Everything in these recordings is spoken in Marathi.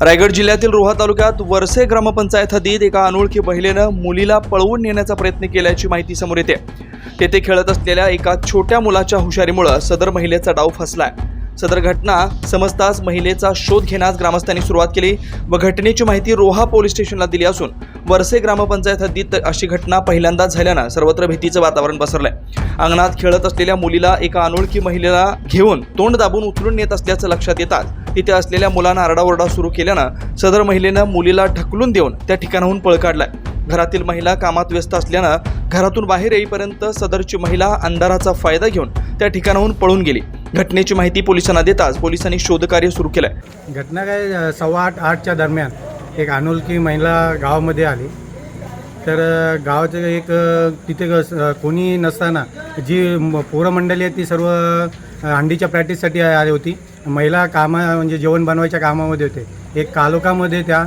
रायगड जिल्ह्यातील रोहा तालुक्यात वरसे ग्रामपंचायत हद्दीत एका अनोळखी महिलेनं मुलीला पळवून नेण्याचा प्रयत्न केल्याची माहिती समोर येते. तेथे खेळत असलेल्या एका छोट्या मुलाच्या हुशारीमुळे सदर महिलेचा डाव फसलाय. सदर घटना समजताच महिलेचा शोध घेण्यास ग्रामस्थांनी सुरुवात केली व घटनेची माहिती रोहा पोलीस स्टेशनला दिली असून वरसे ग्रामपंचायत हद्दीत अशी घटना पहिल्यांदाच झाल्यानं सर्वत्र भीतीचं वातावरण पसरलंय. अंगणात खेळत असलेल्या मुलीला एका अनोळखी महिलेला घेऊन तोंड दाबून उचलून नेत असल्याचं लक्षात येतात. तिथे असलेल्या मुलांना आरडाओरडा सुरू केल्यानं सदर महिलेनं मुलीला ढकलून देऊन त्या ठिकाणाहून पळ काढलाय. घरातील महिला कामात व्यस्त असल्यानं घरातून बाहेर येईपर्यंत सदरची महिला अंधाराचा फायदा घेऊन त्या ठिकाणाहून पळून गेली. घटनेची माहिती पोलिसांना देताच पोलिसांनी शोधकार्य सुरू केलंय. घटना काय सव्वा आठ आठच्या दरम्यान एक अनोळखी महिला गावामध्ये आली. तर गावाचं एक तिथे क- कोणी नसताना जी पोरं मंडळी आहे ती सर्व अंडीच्या हंडीच्या प्रॅक्टिससाठी आली होती. महिला कामा म्हणजे जेवण बनवायच्या कामामध्ये होते. एक कालोखामध्ये त्या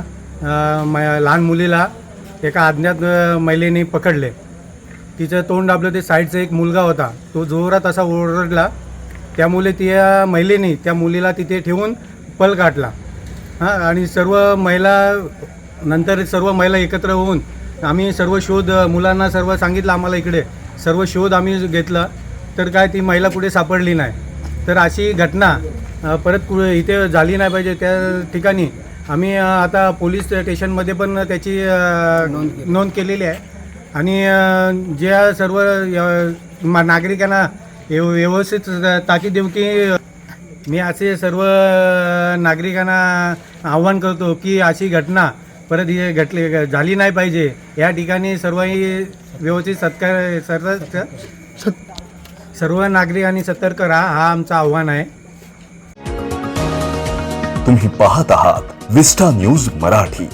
लहान मुलीला एका अज्ञात महिलेने पकडले. तिचं तोंड दाबलं ते साईडचा एक मुलगा होता. तो जोरात असा ओरडला त्यामुळे त्या महिलेने त्या मुलीला तिथे ठेवून पल काढला हां आणि सर्व महिला नंतर सर्व महिला एकत्र होऊन आम्ही सर्व शोध मुलांना सर्व सांगितलं आम्हाला इकडे. सर्व शोध आम्ही घेतला. तर काय ती महिला कुठे सापडली नाही. तर अशी घटना परत कुठे इथे झाली नाही पाहिजे त्या ठिकाणी. आम्ही आता पोलीस स्टेशनमध्ये पण त्याची अ, नोंद केलेली आहे. आणि ज्या सर्व नागरिकांना व्यव- व्यवस्थित ताकीद देऊ की मी असे सर्व नागरिकांना आव्हान करतो की अशी घटना परत ही घटली झाली नाही पाहिजे. या ठिकाणी सर्वही व्यवस्थित सत्कार सर्व सर्व नागरिकांनी सतर्क राहा हा आमचं आव्हान आहे. तुम्ही पाहत आहात विस्टा न्यूज मराठी.